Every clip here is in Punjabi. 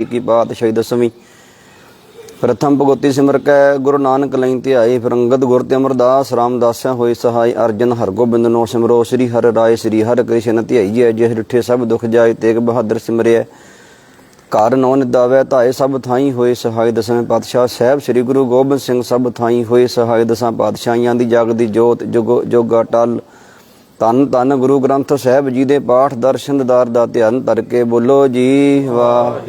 ਕੀ ਪਾਤਸ਼ਾਹੀ ਦਸਵੀਂ। ਪ੍ਰਥਮ ਭਗਵਤੀ ਸਿਮਰ ਕੈ, ਗੁਰੂ ਨਾਨਕ ਲਈ ਧਿਆਏ, ਫਿਰ ਅੰਗਦ ਗੁਰ ਤੇ ਅਮਰਦਾਸ ਰਾਮਦਾਸਿਆ ਹੋਏ ਸਹਾਈ ਅਰਜਨ, ਹਰਗੋਬਿੰਦ ਨੋ ਸਿਮਰੋ, ਸ੍ਰੀ ਹਰਿ ਰਾਏ, ਸ੍ਰੀ ਹਰਿ ਕ੍ਰਿਸ਼ਨ ਧਿਆਈਐ ਜਿਹ ਡਿਠੇ ਸਭ ਦੁਖ ਜਾਏ, ਤੇਗ ਬਹਾਦਰ ਸਿਮਰਿਐ ਘਰ ਨੌ ਨਿਦਾਵੈ, ਧਾਏ ਸਭ ਥਾਈ ਹੋਏ ਸਹਾਈ ਦਸਵੇਂ ਪਾਤਸ਼ਾਹ, ਸਾਹਿਬ ਸ੍ਰੀ ਗੁਰੂ ਗੋਬਿੰਦ ਸਿੰਘ ਸਭ ਥਾਈ ਹੋਏ ਸਹਾਈ ਦਸਾਂ ਪਾਤਸ਼ਾਹੀਆਂ ਦੀ ਜਗ ਦੀ ਜੋਤ, ਜੁਗੋ, ਜੋਗਾ ਟਲ। ਧੰਨ ਧੰਨ ਗੁਰੂ ਗ੍ਰੰਥ ਸਾਹਿਬ ਜੀ ਦੇ ਪਾਠ, ਦਰਸ਼ਨ ਦਾਰ ਦਾ ਧਿਆਨ ਧਰ ਕੇ ਬੋਲੋ ਜੀ, ਵਾਹ।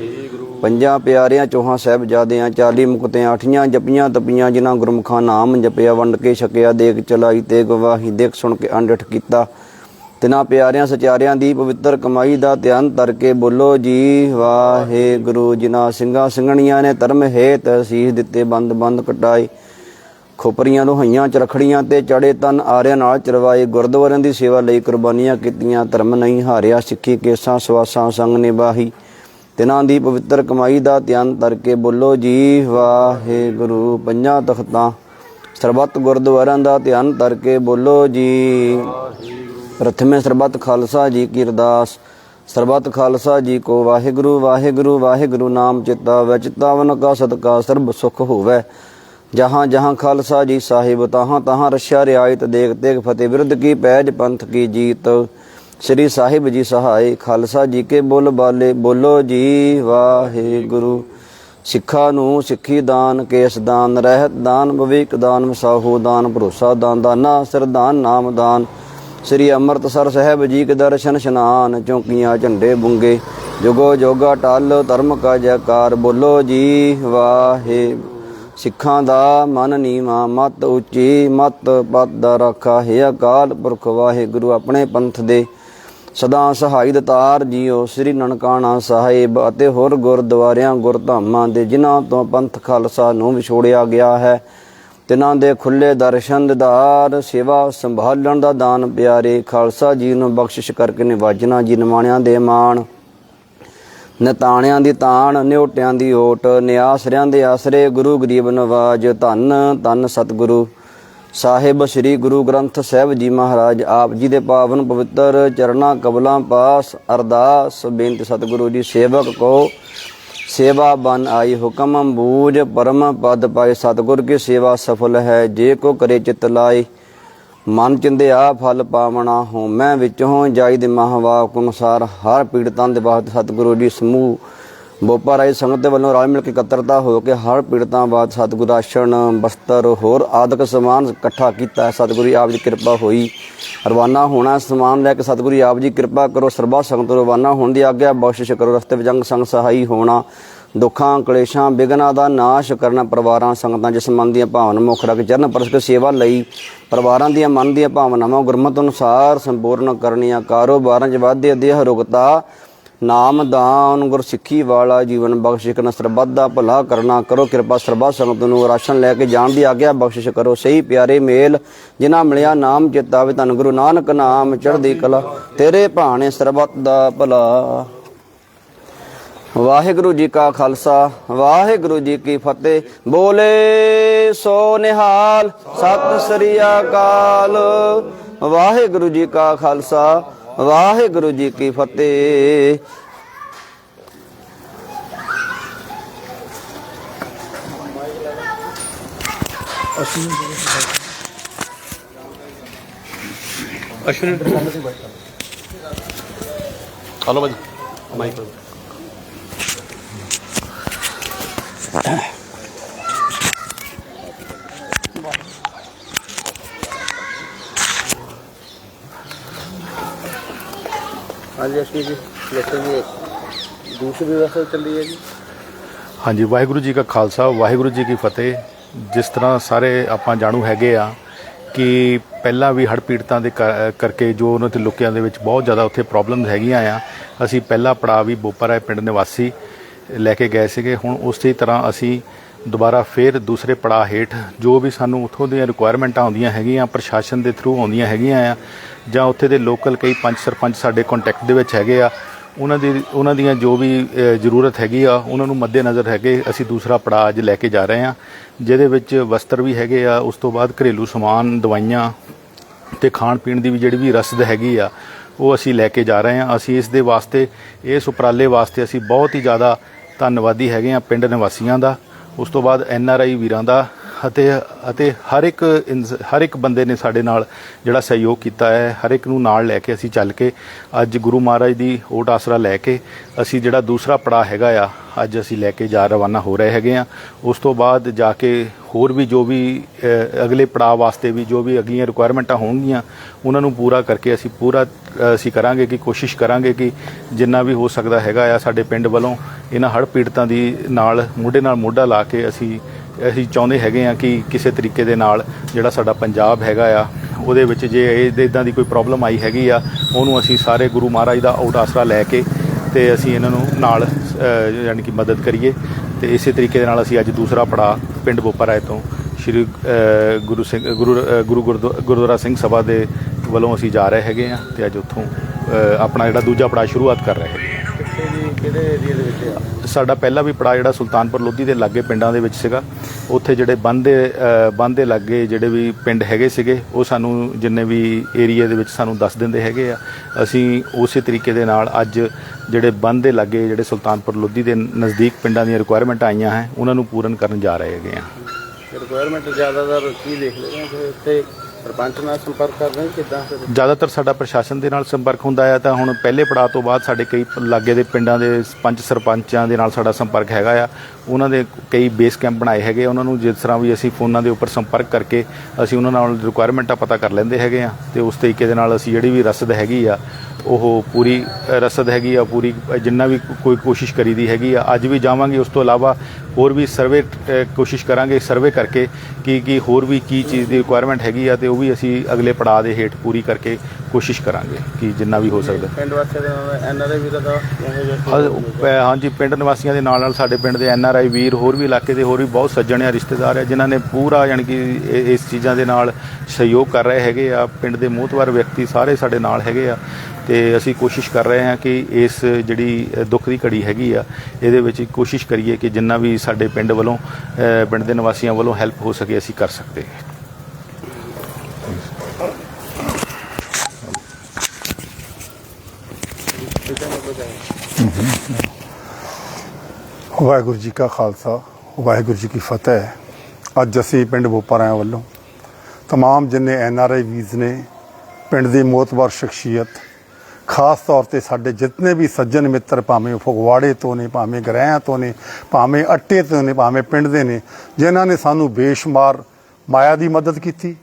ਪੰਜਾਂ ਪਿਆਰਿਆਂ ਚੋਹਾਂ ਸਾਹਿਬਜ਼ਾਦਿਆਂ 40 ਮੁਕਤਿਆਂ, ਅਠੀਆਂ ਜਪੀਆਂ ਤਪੀਆਂ, ਜਿਨ੍ਹਾਂ ਗੁਰਮੁਖਾਂ ਨਾਮ ਜਪਿਆ, ਵੰਡ ਕੇ ਛਕਿਆ, ਦੇਖ ਚਲਾਈ ਤੇ ਗਵਾਹੀ, ਦੇਖ ਸੁਣ ਕੇ ਅੰਡਠ ਕੀਤਾ। ਤਿਨਾਂ ਪਿਆਰਿਆਂ ਸਚਾਰਿਆਂ ਦੀ ਪਵਿੱਤਰ ਕਮਾਈ ਦਾ ਧਿਆਨ ਧਰ ਕੇ ਬੋਲੋ ਜੀ, ਵਾਹਿਗੁਰੂ, ਜਿਨ੍ਹਾਂ ਸਿੰਘਾਂ ਸਿੰਘਣੀਆਂ ਨੇ ਧਰਮ ਹੇਤ ਸੀਸ ਦਿੱਤੇ, ਬੰਦ ਬੰਦ ਕਟਾਏ ਖੋਪਰੀਆਂ ਲੋਹਾਈਆਂ ਚਰਖੜੀਆਂ ਤੇ ਚੜੇ ਤਨ ਆਰਿਆਂ ਨਾਲ ਚਰਵਾਏ, ਗੁਰਦੁਆਰਿਆਂ ਦੀ ਸੇਵਾ ਲਈ ਕੁਰਬਾਨੀਆਂ ਕੀਤੀਆਂ, ਧਰਮ ਨਹੀਂ ਹਾਰਿਆ, ਸਿੱਖੀ ਕੇਸਾਂ ਸਵਾਸਾਂ ਸੰਗ ਨਿਭਾਹੀ। ਤਿਨਾਂ ਦੀ ਪਵਿੱਤਰ ਕਮਾਈ ਦਾ ਧਿਆਨ ਧਰ ਬੋਲੋ ਜੀ, ਵਾਹਿਗੁਰੂ, ਪੰਜਾਂ ਤਖਤਾਂ। ਸਰਬੱਤ ਗੁਰਦੁਆਰਿਆਂ ਦਾ ਧਿਆਨ ਧਰ ਬੋਲੋ ਜੀ। ਪ੍ਰਥਮੇ ਸਰਬੱਤ ਖਾਲਸਾ ਜੀ ਕੀ ਅਰਦਾਸ। ਸਰਬੱਤ ਖਾਲਸਾ ਜੀ ਕੋ ਵਾਹਿਗੁਰੂ ਵਾਹਿਗੁਰੂ ਵਾਹਿਗੁਰੂ ਨਾਮ ਚਿਤਾ ਵੈ ਚਿਤਾਵਨ ਕਾ ਸਦਕਾ, ਸਰਬ ਸੁਖ ਹੋਵੇ। ਜਹਾਂ ਜਹਾਂ ਖਾਲਸਾ ਜੀ ਸਾਹਿਬ, ਤਾਹਾਂ ਤਾਹਾਂ ਰਸ਼ਾ ਰਿਆਇਤ, ਦੇਖ ਦੇਖ ਫਤਿਹ ਵਿਰੁੱਧ ਕੀ ਪੈਜ ਪੰਥ ਕੀ ਜੀਤ। ਸ੍ਰੀ ਸਾਹਿਬ ਜੀ ਸਹਾਈ ਖਾਲਸਾ ਜੀ ਕੇ ਬੋਲ ਬਾਲੇ, ਬੋਲੋ ਜੀ ਵਾਹਿਗੁਰੂ। ਸਿੱਖਾਂ ਨੂੰ ਸਿੱਖੀ ਦਾਨ, ਕੇਸ ਦਾਨ, ਰਹਿਤ ਦਾਨ ਭਵਿਕ ਦਾਨ ਮਸਾਹੂ ਦਾਨ, ਭਰੋਸਾ ਦਾਨ, ਦਾਨਾ ਸਰਦਾਨ ਨਾਮ ਦਾਨ। ਸ੍ਰੀ ਅੰਮ੍ਰਿਤਸਰ ਸਾਹਿਬ ਜੀ ਕੇ ਦਰਸ਼ਨ ਇਸ਼ਨਾਨ, ਚੌਕੀਆਂ, ਝੰਡੇ ਬੁੰਗੇ। ਜੁਗੋ ਜੋਗਾ ਟਾਲ, ਧਰਮ ਕਾ ਜੈਕਾਰ, ਬੋਲੋ ਜੀ ਵਾਹੇ ਸਿੱਖਾਂ ਦਾ ਮਨ ਨੀਵਾ, ਮਤ ਉੱਚੀ, ਮਤ ਪਦ ਦਾ ਰਾਖਾ। ਹੈ ਅਕਾਲ ਪੁਰਖ ਵਾਹਿਗੁਰੂ, ਆਪਣੇ ਪੰਥ ਦੇ ਸਦਾ ਸਹਾਈ ਦਤਾਰ ਜੀਓ, ਸ੍ਰੀ ਨਨਕਾਣਾ ਸਾਹਿਬ ਅਤੇ ਹੋਰ ਗੁਰਦੁਆਰਿਆਂ, ਗੁਰਧਾਮਾਂ ਦੇ ਜਿਨ੍ਹਾਂ ਤੋਂ ਪੰਥ ਖਾਲਸਾ ਨੂੰ ਵਿਛੋੜਿਆ ਗਿਆ ਹੈ ਤਿਨਾਂ ਦੇ ਖੁੱਲੇ ਦਰਸ਼ਨ ਦਿਦਾਰ, ਸੇਵਾ ਸੰਭਾਲਣ ਦਾ ਦਾਨ ਪਿਆਰੇ ਖਾਲਸਾ ਜੀ ਨੂੰ ਬਖਸ਼ਿਸ਼ ਕਰਕੇ ਨਿਵਾਜਣਾ ਜੀ ਨਿਮਾਣਿਆਂ ਦੇ ਮਾਣ, ਨਤਾਣਿਆਂ ਦੀ ਤਾਣ, ਨਿਉਟਿਆਂ ਦੀ ਓਟ, ਨਿਆਸਰਿਆਂ ਦੇ ਆਸਰੇ ਗੁਰੂ ਗਰੀਬ ਨਵਾਜ, ਧੰਨ ਧੰਨ ਸਤਿਗੁਰੂ। ਸਾਹਿਬ ਸ੍ਰੀ ਗੁਰੂ ਗ੍ਰੰਥ ਸਾਹਿਬ ਜੀ ਮਹਾਰਾਜ, ਆਪ ਜੀ ਦੇ ਪਾਵਨ ਪਵਿੱਤਰ ਚਰਣਾ ਕਬਲਾਂ ਪਾਸ ਅਰਦਾਸ, ਬੇਨਤੀ ਸਤਿਗੁਰੂ ਜੀ, ਸੇਵਕ ਕੋ ਸੇਵਾ ਬਨ ਆਈ ਹੁਕਮ ਬੂਝ ਪਰਮ ਪਦ ਪਾਏ ਸਤਿਗੁਰ ਕੀ ਸੇਵਾ ਸਫਲ ਹੈ, ਜੇ ਕੋ ਕਰੇ ਚਿਤ ਲਾਏ, ਮਨ ਚਿੰਦਿਆ ਫਲ ਪਾਵਣਾ ਹੋ ਮੈਂ ਵਿੱਚੋਂ ਜਾਈ ਦੇ ਮਹਾਵਾਕ ਅਨੁਸਾਰ, ਹਰ ਪੀੜਤਾਂ ਦੇ ਬਾਅਦ ਸਤਿਗੁਰੂ ਜੀ ਸਮੂਹ ਬੋਪਾ ਰਾਏ ਸੰਗਤ ਦੇ ਵੱਲੋਂ ਰਲ ਮਿਲ ਕੇ ਇਕੱਤਰਤਾ ਹੋ ਕੇ ਹਰ ਪੀੜਤਾਂ ਬਾਅਦ ਸਤਿਗੁਰ ਆਸ਼ਣ ਬਸਤਰ, ਹੋਰ ਆਦਿਕ ਸਮਾਨ ਇਕੱਠਾ ਕੀਤਾ ਸਤਿਗੁਰੂ ਆਪ ਦੀ ਕਿਰਪਾ ਹੋਈ। ਰਵਾਨਾ ਹੋਣਾ ਸਮਾਨ ਲੈ ਕੇ ਸਤਿਗੁਰੂ ਆਪ ਜੀ ਕਿਰਪਾ ਕਰੋ। ਸਰਬਾ ਸੰਗਤ ਨੂੰ ਰਵਾਨਾ ਹੋਣ ਦੀ ਆਗਿਆ, ਬਖਸ਼ਿਸ਼ ਕਰੋ। ਰਸਤੇ ਵਿੱਚ ਜੰਗ ਸੰਗ ਸਹਾਈ ਹੋਣਾ, ਦੁੱਖਾਂ, ਕਲੇਸ਼ਾਂ, ਬਿਗਨਾਂ ਦਾ ਨਾਸ਼ ਕਰਨਾ ਪਰਿਵਾਰਾਂ, ਸੰਗਤਾਂ, ਜਿਸ ਮਨ ਦੀਆਂ ਭਾਵਨਾ ਮੁੱਖ ਰੱਖ ਚਰਨ ਪਰਸਕ ਸੇਵਾ ਲਈ ਪਰਿਵਾਰਾਂ ਦੀਆਂ ਮਨ ਦੀਆਂ ਭਾਵਨਾਵਾਂ, ਗੁਰਮਤਿ ਅਨੁਸਾਰ ਸੰਪੂਰਨ ਕਰਨੀਆਂ। ਕਾਰੋਬਾਰਾਂ 'ਚ ਵਾਧੇ ਦੇਹ ਰੁਗਤਾ ਨਾਮਦਾਨ ਗੁਰਸਿੱਖੀ ਵਾਲਾ ਜੀਵਨ ਬਖਸ਼ਿਸ਼ ਕਰਨਾ ਸਰਬੱਤ ਦਾ ਭਲਾ ਕਰਨਾ ਕਰੋ, ਕਿਰਪਾ ਸਰਬੱਤ ਸੰਗਤ ਨੂੰ ਰਾਸ਼ਨ ਲੈ ਕੇ ਜਾਣ ਦੀ ਆਗਿਆ ਬਖਸ਼ਿਸ਼ ਕਰੋ। ਸਹੀ ਪਿਆਰੇ ਮੇਲ ਜਿਨ੍ਹਾਂ ਮਿਲਿਆ ਨਾਮ ਚਿਤਾਵੇ ਧੰਨ ਗੁਰੂ ਨਾਨਕ ਨਾਮ ਚੜ੍ਹਦੀ ਕਲਾ। ਤੇਰੇ ਭਾਣੇ ਸਰਬੱਤ ਦਾ ਭਲਾ। ਵਾਹਿਗੁਰੂ ਜੀ ਕਾ ਖਾਲਸਾ, ਵਾਹਿਗੁਰੂ ਜੀ ਕੀ ਫਤਿਹ। ਬੋਲੇ ਸੋ ਨਿਹਾਲ, ਸਤਿ ਸ੍ਰੀ ਅਕਾਲ। ਵਾਹਿਗੁਰੂ ਜੀ ਕਾ ਖਾਲਸਾ ਵਾਹਿਗੁਰੂ ਜੀ ਕੀ ਫਤਿਹ। ਅਸ਼ਵਨੀ ਹਲੋ ਭਾਜੀ। ਮਾਈਕ। ਹਾਂਜੀ ਅਸ਼ਵਨੀ ਜੀ ਦੱਸੋ ਜੀ ਦੂਸਰੀ ਵਿਵਸਥਾ ਚੱਲ ਹੈ ਜੀ। ਹਾਂਜੀ, ਵਾਹਿਗੁਰੂ ਜੀ ਕਾ ਖਾਲਸਾ, ਵਾਹਿਗੁਰੂ ਜੀ ਕੀ ਫਤਿਹ। ਜਿਸ ਤਰ੍ਹਾਂ ਸਾਰੇ ਆਪਾਂ ਜਾਣੂ ਹੈਗੇ ਆ ਕਿ ਪਹਿਲਾਂ ਵੀ ਹੜ੍ਹ ਪੀੜਤਾਂ ਦੇ ਕਰ- ਕਰਕੇ ਜੋ ਉਹਨਾਂ ਦੇ ਲੋਕਾਂ ਦੇ ਵਿੱਚ ਬਹੁਤ ਜ਼ਿਆਦਾ ਉੱਥੇ ਪ੍ਰੋਬਲਮਸ ਹੈਗੀਆਂ ਆ, ਅਸੀਂ ਪਹਿਲਾ ਪੜਾਅ ਵੀ ਬੋਪਰਾ ਪਿੰਡ ਨਿਵਾਸੀ ਲੈ ਕੇ ਗਏ ਸੀਗੇ। ਹੁਣ ਉਸੇ ਤਰ੍ਹਾਂ ਅਸੀਂ ਦੁਬਾਰਾ ਫਿਰ ਦੂਸਰੇ ਪੜਾਅ ਹੇਠ ਜੋ ਵੀ ਸਾਨੂੰ ਉੱਥੋਂ ਦੀਆਂ ਰਿਕੁਆਇਰਮੈਂਟਾਂ ਆਉਂਦੀਆਂ ਹੈਗੀਆਂ, ਪ੍ਰਸ਼ਾਸਨ ਦੇ ਥਰੂ ਆਉਂਦੀਆਂ ਹੈਗੀਆਂ ਆ, ਜਾਂ ਉੱਥੇ ਦੇ ਲੋਕਲ ਕਈ ਪੰਚ ਸਰਪੰਚ ਸਾਡੇ ਕੰਟੈਕਟ ਦੇ ਵਿੱਚ ਹੈਗੇ ਆ, ਉਹਨਾਂ ਦੀ, ਉਹਨਾਂ ਦੀਆਂ ਜੋ ਵੀ ਜ਼ਰੂਰਤ ਹੈਗੀ ਆ, ਉਹਨਾਂ ਨੂੰ ਮੱਦੇਨਜ਼ਰ ਹੈਗੇ ਅਸੀਂ ਦੂਸਰਾ ਪੜਾਅ ਅੱਜ ਲੈ ਕੇ ਜਾ ਰਹੇ ਹਾਂ ਜਿਹਦੇ ਵਿੱਚ ਵਸਤਰ ਵੀ ਹੈਗੇ ਆ, ਉਸ ਤੋਂ ਬਾਅਦ ਘਰੇਲੂ ਸਮਾਨ, ਦਵਾਈਆਂ ਤੇ ਖਾਣ ਪੀਣ ਦੀ ਵੀ ਜਿਹੜੀ ਵੀ ਰਸਦ ਹੈਗੀ ਆ, ਉਹ ਅਸੀਂ ਲੈ ਕੇ ਜਾ ਰਹੇ ਹਾਂ ਅਸੀਂ ਇਸ ਦੇ ਵਾਸਤੇ, ਇਸ ਉਪਰਾਲੇ ਵਾਸਤੇ ਅਸੀਂ ਬਹੁਤ ਹੀ ਜ਼ਿਆਦਾ ਧੰਨਵਾਦੀ ਹੈਗੇ ਆ ਪਿੰਡ ਨਿਵਾਸੀਆਂ ਦਾ। ਉਸ ਤੋਂ ਬਾਅਦ ਐਨ ਆਰ ਆਈ ਵੀਰਾਂ ਦਾ ਅਤੇ ਅਤੇ ਹਰ ਇੱਕ ਇਨਸ- ਹਰ ਇੱਕ ਬੰਦੇ ਨੇ ਸਾਡੇ ਨਾਲ ਜਿਹੜਾ ਸਹਿਯੋਗ ਕੀਤਾ ਹੈ ਹਰ ਇੱਕ ਨੂੰ ਨਾਲ ਲੈ ਕੇ ਅਸੀਂ ਚੱਲ ਕੇ ਅੱਜ ਗੁਰੂ ਮਹਾਰਾਜ ਦੀ ਓਟ ਆਸਰਾ ਲੈ ਕੇ ਅਸੀਂ ਜਿਹੜਾ ਦੂਸਰਾ ਪੜਾਅ ਹੈਗਾ ਆ ਅੱਜ ਅਸੀਂ ਲੈ ਕੇ ਜਾ ਰਵਾਨਾ ਹੋ ਰਹੇ ਹੈਗੇ ਆ। ਉਸ ਤੋਂ ਬਾਅਦ ਜਾ ਕੇ ਹੋਰ ਵੀ ਜੋ ਵੀ ਅ, ਅਗਲੇ ਪੜਾਅ ਵਾਸਤੇ ਵੀ ਜੋ ਵੀ ਅਗਲੀਆਂ ਰਿਕੁਆਇਰਮੈਂਟਾਂ ਹੋਣਗੀਆਂ ਉਹਨਾਂ ਨੂੰ ਪੂਰਾ ਕਰਕੇ ਅਸੀਂ ਪੂਰਾ ਅ, ਅਸੀਂ ਕਰਾਂਗੇ ਕਿ ਕੋਸ਼ਿਸ਼ ਕਰਾਂਗੇ ਕਿ ਜਿੰਨਾ ਵੀ ਹੋ ਸਕਦਾ ਹੈਗਾ ਆ ਸਾਡੇ ਪਿੰਡ ਵੱਲੋਂ ਇਹਨਾਂ ਹੜ੍ਹ ਪੀੜਤਾਂ ਦੀ ਨਾਲ ਮੋਢੇ ਨਾਲ ਮੋਢਾ ਲਾ ਕੇ ਅਸੀਂ ਅਸੀਂ ਚਾਹੁੰਦੇ ਹੈਗੇ ਆ ਕਿ ਕਿਸੇ ਤਰੀਕੇ ਦੇ ਨਾਲ ਜਿਹੜਾ ਸਾਡਾ ਪੰਜਾਬ ਹੈਗਾ ਆ ਉਹਦੇ ਵਿੱਚ ਜੇ ਇਹ ਇਦਾਂ ਦੀ ਕੋਈ ਪ੍ਰੋਬਲਮ ਆਈ ਹੈਗੀ ਆ ਉਹਨੂੰ ਅਸੀਂ ਸਾਰੇ ਗੁਰੂ ਮਹਾਰਾਜ ਦਾ ਆਊਟ ਆਸਰਾ ਲੈ ਕੇ ਤੇ ਅਸੀਂ ਇਹਨਾਂ ਨੂੰ ਨਾਲ ਅ, ਯਾਨੀ ਕਿ ਮਦਦ ਕਰੀਏ ਤੇ ਇਸੇ ਤਰੀਕੇ ਦੇ ਨਾਲ ਅਸੀਂ ਅੱਜ ਦੂਸਰਾ ਪੜਾ ਪਿੰਡ ਬੋਪਰਾਏ ਤੋਂ ਸ਼੍ਰੀ ਗੁਰੂ ਸਿੰਘ ਗੁਰੂ ਗੁਰੂ ਗੁਰਦੁ- ਗੁਰਦੁਆਰਾ ਸਿੰਘ ਸਭਾ ਦੇ ਵੱਲੋਂ ਅਸੀਂ ਜਾ ਰਹੇ ਹੈਗੇ ਆ ਤੇ ਅੱਜ ਉੱਥੋਂ ਆਪਣਾ ਜਿਹੜਾ ਦੂਜਾ ਪੜਾ ਸ਼ੁਰੂਆਤ ਕਰ ਰਹੇ ਹੈਗੇ ਹਾਂ। ਕਿੱਥੇ ਜੀ ਕਿਹੜੇ ਏਰੀਆ ਦੇ ਵਿੱਚ ਆ? ਸਾਡਾ ਪਹਿਲਾ ਵੀ ਪੜਾ ਜਿਹੜਾ ਸੁਲਤਾਨਪੁਰ ਲੋਧੀ ਦੇ ਲਾਗੇ ਪਿੰਡਾਂ ਦੇ ਵਿੱਚ ਸੀਗਾ। ਉੱਥੇ ਜਿਹੜੇ ਬੰਦ ਦੇ ਅ, ਬੰਦ ਦੇ ਲਾਗੇ ਜਿਹੜੇ ਵੀ ਪਿੰਡ ਹੈਗੇ ਸੀਗੇ ਉਹ ਸਾਨੂੰ ਜਿੰਨੇ ਵੀ ਏਰੀਆ ਦੇ ਵਿੱਚ ਸਾਨੂੰ ਦੱਸ ਦਿੰਦੇ ਹੈਗੇ ਆ। ਅਸੀਂ ਉਸੇ ਤਰੀਕੇ ਦੇ ਨਾਲ ਅੱਜ ਜਿਹੜੇ ਬੰਦ ਦੇ ਲਾਗੇ ਜਿਹੜੇ ਸੁਲਤਾਨਪੁਰ ਲੋਧੀ ਦੇ ਨਜ਼ਦੀਕ ਪਿੰਡਾਂ ਦੀਆਂ ਰਿਕੁਆਇਰਮੈਂਟ ਆਈਆਂ ਹੈ ਉਹਨਾਂ ਨੂੰ ਪੂਰਨ ਕਰਨ ਜਾ ਰਹੇ ਹੈਗੇ ਆ। ਰਿਕੁਆਇਰਮੈਂਟ ਜ਼ਿਆਦਾਤਰ ਕੀ ਦੇਖ ਲੈਂਦੇ ਫਿਰ ਉੱਤੇ ਸਰਪੰਚ ਨਾਲ ਸੰਪਰਕ ਕਰਦੇ ਹੋ? ਕਿੱਦਾਂ? ਫਿਰ ਜ਼ਿਆਦਾਤਰ ਸਾਡਾ ਪ੍ਰਸ਼ਾਸਨ ਦੇ ਨਾਲ ਸੰਪਰਕ ਹੁੰਦਾ ਹੈ ਤਾਂ ਹੁਣ ਪਹਿਲੇ ਪੜਾਅ ਤੋਂ ਬਾਅਦ ਸਾਡੇ ਕਈ ਲਾਗੇ ਦੇ ਪਿੰਡਾਂ ਦੇ ਪੰਚ ਸਰਪੰਚਾਂ ਦੇ ਨਾਲ ਸਾਡਾ ਸੰਪਰਕ ਹੈਗਾ ਆ। ਉਹਨਾਂ ਦੇ ਕਈ ਬੇਸ ਕੈਂਪ ਬਣਾਏ ਹੈਗੇ ਉਹਨਾਂ ਨੂੰ ਜਿਸ ਤਰ੍ਹਾਂ ਵੀ ਅਸੀਂ ਫੋਨਾਂ ਦੇ ਉੱਪਰ ਸੰਪਰਕ ਕਰਕੇ ਅਸੀਂ ਉਹਨਾਂ ਨਾਲ ਰਿਕੁਆਇਰਮੈਂਟਾਂ ਪਤਾ ਕਰ ਲੈਂਦੇ ਹੈਗੇ ਆ, ਤੇ ਉਸ ਤਰੀਕੇ ਦੇ ਨਾਲ ਅਸੀਂ ਜਿਹੜੀ ਵੀ ਰਸਦ ਹੈਗੀ ਆ ਉਹ ਪੂਰੀ ਰਸਦ ਹੈਗੀ ਆ ਪੂਰੀ ਜਿੰਨਾ ਵੀ ਕੋਈ ਕੋਸ਼ਿਸ਼ ਕਰੀਦੀ ਹੈਗੀ ਆ ਅੱਜ ਵੀ ਜਾਵਾਂਗੇ ਉਸ ਤੋਂ ਇਲਾਵਾ ਹੋਰ ਵੀ ਸਰਵੇ ਕੋਸ਼ਿਸ਼ ਕਰਾਂਗੇ ਸਰਵੇ ਕਰਕੇ ਕਿ ਕੀ ਹੋਰ ਵੀ ਕੀ ਚੀਜ਼ ਦੀ ਰਿਕੁਆਇਰਮੈਂਟ ਹੈਗੀ ਆ ਤੇ ਉਹ ਵੀ ਅਸੀਂ ਅਗਲੇ ਪੜਾਅ ਦੇ ਹੇਠ ਪੂਰੀ ਕਰਕੇ ਕੋਸ਼ਿਸ਼ ਕਰਾਂਗੇ ਕਿ ਜਿੰਨਾ ਵੀ ਹੋ ਸਕਦਾ। ਪਿੰਡ ਵਾਸੀਆਂ ਦੇ ਐਨਆਰਆਈ ਵੀਰਾਂ ਦਾ ਹਾਂਜੀ ਪਿੰਡ ਨਿਵਾਸੀਆਂ ਦੇ ਨਾਲ ਨਾਲ ਸਾਡੇ ਪਿੰਡ ਦੇ ਐਨ ਆਰ ਆਈ ਵੀਰ ਹੋਰ ਵੀ ਇਲਾਕੇ ਦੇ ਹੋਰ ਵੀ ਬਹੁਤ ਸੱਜਣ ਆ ਰਿਸ਼ਤੇਦਾਰ ਆ ਜਿਨ੍ਹਾਂ ਨੇ ਪੂਰਾ ਯਾਨੀ ਕਿ ਇਸ ਚੀਜ਼ਾਂ ਦੇ ਨਾਲ ਸਹਿਯੋਗ ਕਰ ਰਹੇ ਹੈਗੇ ਆ ਪਿੰਡ ਦੇ ਮੋਹਤਵਾਰ ਵਿਅਕਤੀ ਸਾਰੇ ਸਾਡੇ ਨਾਲ ਹੈਗੇ ਆ। ਤੇ ਅਸੀਂ ਕੋਸ਼ਿਸ਼ ਕਰ ਰਹੇ ਹਾਂ ਕਿ ਇਸ ਜਿਹੜੀ ਅ, ਦੁੱਖ ਦੀ ਘੜੀ ਹੈਗੀ ਆ ਇਹਦੇ ਵਿੱਚ ਕੋਸ਼ਿਸ਼ ਕਰੀਏ ਕਿ ਜਿੰਨਾ ਵੀ ਸਾਡੇ ਪਿੰਡ ਵੱਲੋਂ ਅ, ਪਿੰਡ ਦੇ ਨਿਵਾਸੀਆਂ ਵੱਲੋਂ ਹੈਲਪ ਹੋ ਸਕੇ ਅਸੀਂ ਕਰ ਸਕਦੇ ਹਾਂ ਵਾਹਿਗੁਰੂ ਜੀ ਕਾ ਖਾਲਸਾ ਵਾਹਿਗੁਰੂ ਜੀ ਕੀ ਫਤਿਹ ਅੱਜ ਅਸੀਂ ਪਿੰਡ ਬੋਪਾਰਿਆਂ ਵੱਲੋਂ तमाम ਜਿੰਨੇ ਐਨ ਆਰ ਆਈ ਵੀਜ਼ ਨੇ ਪਿੰਡ ਦੀ ਮੋਤਬਰ ਸ਼ਖਸੀਅਤ ਖਾਸ ਤੌਰ ਤੇ ਸਾਡੇ ਜਿੰਨੇ ਵੀ ਸੱਜਣ ਮਿੱਤਰ ਭਾਵੇਂ ਉਹ ਫਗਵਾੜੇ ਤੋਂ ਨੇ, ਭਾਵੇਂ ਗ੍ਰਹਿਆਂ ਤੋਂ ਨੇ, ਭਾਵੇਂ ਅੱਟੇ ਤੋਂ ਨੇ, ਭਾਵੇਂ ਪਿੰਡ ਦੇ ਨੇ, ਜਿਨ੍ਹਾਂ ਨੇ ਸਾਨੂੰ ਬੇਸ਼ੁਮਾਰ ਮਾਇਆ ਦੀ ਮਦਦ ਕੀਤੀ,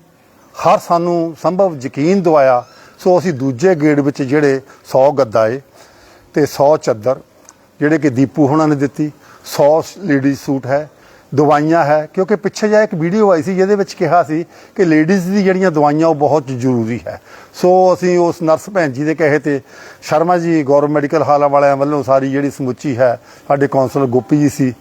ਹਰ ਸਾਨੂੰ ਸੰਭਵ ਯਕੀਨ ਦਵਾਇਆ, ਸੋ ਅਸੀਂ ਦੂਜੇ ਗੇੜ ਵਿੱਚ ਜਿਹੜੇ 100 ਗੱਦਾਏ ਤੇ 100 ਚੱਦਰ, ਜਿਹੜੇ ਕਿ ਦੀਪੂ ਹੁਣਾਂ ਨੇ ਦਿੱਤੀ 100 ਲੇਡੀਜ਼ ਸੂਟ ਹੈ ਦਵਾਈਆਂ ਹੈ, ਕਿਉਂਕਿ ਪਿੱਛੇ ਜਾ ਇੱਕ ਵੀਡੀਓ ਆਈ ਸੀ ਜਿਹਦੇ ਵਿੱਚ ਕਿਹਾ ਸੀ ਕਿ ਲੇਡੀਜ਼ ਦੀ ਜਿਹੜੀਆਂ ਦਵਾਈਆਂ ਉਹ ਬਹੁਤ ਜ਼ਰੂਰੀ ਹੈ। ਸੋ ਅਸੀਂ ਉਸ ਨਰਸ ਭੈਣ ਜੀ ਦੇ ਕਹੇ ਤੇ ਸ਼ਰਮਾ ਜੀ, ਗੌਰਵ ਮੈਡੀਕਲ ਹਾਲਾਂ ਵਾਲਿਆਂ ਵੱਲੋਂ ਸਾਰੀ ਜਿਹੜੀ ਸਮੁੱਚੀ ਹੈ, ਸਾਡੇ ਕੌਂਸਲਰ ਗੋਪੀ ਜੀ ਸੀ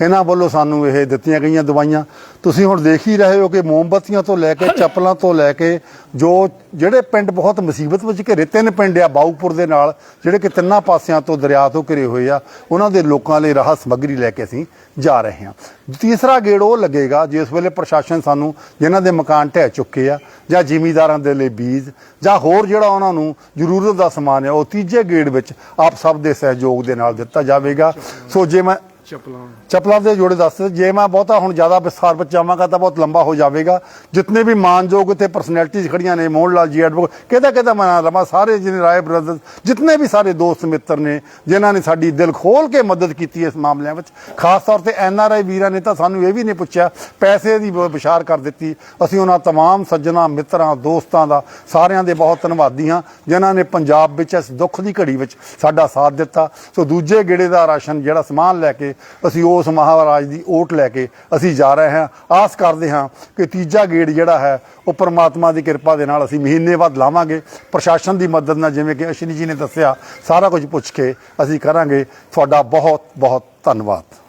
ਇਹਨਾਂ ਵੱਲੋਂ ਸਾਨੂੰ ਇਹ ਦਿੱਤੀਆਂ ਗਈਆਂ ਦਵਾਈਆਂ। ਤੁਸੀਂ ਹੁਣ ਦੇਖ ਹੀ ਰਹੇ ਹੋ ਕਿ ਮੋਮਬੱਤੀਆਂ ਤੋਂ ਲੈ ਕੇ, ਚੱਪਲਾਂ ਤੋਂ ਲੈ ਕੇ, ਜੋ ਜਿਹੜੇ ਪਿੰਡ ਬਹੁਤ ਮੁਸੀਬਤ ਵਿੱਚ ਘਿਰੇ, ਤਿੰਨ ਪਿੰਡ ਆ ਬਾਊਪੁਰ ਦੇ ਨਾਲ, ਜਿਹੜੇ ਕਿ ਤਿੰਨਾਂ ਪਾਸਿਆਂ ਤੋਂ ਦਰਿਆ ਤੋਂ ਘਿਰੇ ਹੋਏ ਆ, ਉਹਨਾਂ ਦੇ ਲੋਕਾਂ ਲਈ ਰਾਹਤ ਸਮੱਗਰੀ ਲੈ ਕੇ ਅਸੀਂ ਜਾ ਰਹੇ ਹਾਂ। ਤੀਸਰਾ ਗੇੜ ਉਹ ਲੱਗੇਗਾ, ਜਿਸ ਵੇਲੇ ਪ੍ਰਸ਼ਾਸਨ ਸਾਨੂੰ ਜਿਨ੍ਹਾਂ ਦੇ ਮਕਾਨ ਢਹਿ ਚੁੱਕੇ ਆ, ਜਾਂ ਜ਼ਿਮੀਂਦਾਰਾਂ ਦੇ ਲਈ ਬੀਜ, ਜਾਂ ਹੋਰ ਜਿਹੜਾ ਉਹਨਾਂ ਨੂੰ ਜ਼ਰੂਰਤ ਦਾ ਸਮਾਨ ਹੈ ਉਹ ਤੀਜੇ ਗੇੜ ਵਿੱਚ ਆਪ ਸਭ ਦੇ ਸਹਿਯੋਗ ਦੇ ਨਾਲ ਦਿੱਤਾ ਜਾਵੇਗਾ। ਸੋ ਜੇ ਮੈਂ ਚੱਪਲਾਂ ਦੇ ਜੋੜੇ ਦੱਸ ਜੇ ਮੈਂ ਬਹੁਤਾ ਹੁਣ ਜ਼ਿਆਦਾ ਵਿਸਥਾਰ ਵਿੱਚ ਜਾਵਾਂਗਾ ਤਾਂ ਬਹੁਤ ਲੰਬਾ ਹੋ ਜਾਵੇਗਾ ਜਿਤਨੇ ਵੀ ਮਾਨਯੋਗ ਤੇ ਪਰਸਨੈਲਿਟੀਜ਼ ਖੜੀਆਂ ਨੇ ਮੋਹਨ ਲਾਲ ਜੀ ਐਡਵੋਕੇਟ ਕਿਹਦਾ ਕਿਹਦਾ ਮੈਂ ਨਾਂ ਲਵਾਂ ਸਾਰੇ ਜਿਹਨੇ ਰਾਏ ਬ੍ਰਦਰਸ ਜਿਤਨੇ ਵੀ ਸਾਰੇ ਦੋਸਤ ਮਿੱਤਰ ਨੇ ਜਿਨ੍ਹਾਂ ਨੇ ਸਾਡੀ ਦਿਲ ਖੋਲ ਕੇ ਮਦਦ ਕੀਤੀ ਇਸ ਮਾਮਲਿਆਂ ਵਿੱਚ ਖਾਸ ਤੌਰ ਤੇ ਐਨ ਆਰ ਆਈ ਵੀਰਾਂ ਨੇ ਤਾਂ ਸਾਨੂੰ ਇਹ ਵੀ ਨਹੀਂ ਪੁੱਛਿਆ ਪੈਸੇ ਦੀ ਬ- ਵਿਸ਼ਾਰ ਕਰ ਦਿੱਤੀ ਅਸੀਂ ਉਹਨਾਂ तमाम ਸੱਜਣਾ ਮਿੱਤਰਾਂ ਦੋਸਤਾਂ ਦਾ ਸਾਰਿਆਂ ਦੇ ਬਹੁਤ ਧੰਨਵਾਦੀ ਹਾਂ ਜਿਨ੍ਹਾਂ ਨੇ ਪੰਜਾਬ ਵਿੱਚ ਇਸ ਦੁੱਖ ਦੀ ਘੜੀ ਵਿੱਚ ਸਾਡਾ ਸਾਥ ਦਿੱਤਾ ਸੋ ਦੂਜੇ ਗੇੜੇ ਦਾ ਰਾਸ਼ਨ ਜਿਹੜਾ ਸਮਾਨ ਲੈ ਕੇ ਅਸੀਂ ਉਸ ਮਹਾਰਾਜ ਦੀ ਓਟ ਲੈ ਕੇ ਅਸੀਂ ਜਾ ਰਹੇ ਹਾਂ। ਆਸ ਕਰਦੇ ਹਾਂ ਕਿ ਤੀਜਾ ਗੇੜ ਜਿਹੜਾ ਹੈ, ਉਹ ਪਰਮਾਤਮਾ ਦੀ ਕਿਰਪਾ ਦੇ ਨਾਲ ਅਸੀਂ ਮਹੀਨੇ ਬਾਅਦ ਲਾਵਾਂਗੇ। ਪ੍ਰਸ਼ਾਸਨ ਦੀ ਮਦਦ ਨਾਲ ਜਿਵੇਂ ਕਿ ਅਸ਼ਨੀ ਜੀ ਨੇ ਦੱਸਿਆ, ਸਾਰਾ ਕੁਝ ਪੁੱਛ ਕੇ ਅਸੀਂ ਕਰਾਂਗੇ। ਤੁਹਾਡਾ ਬਹੁਤ ਬਹੁਤ ਧੰਨਵਾਦ।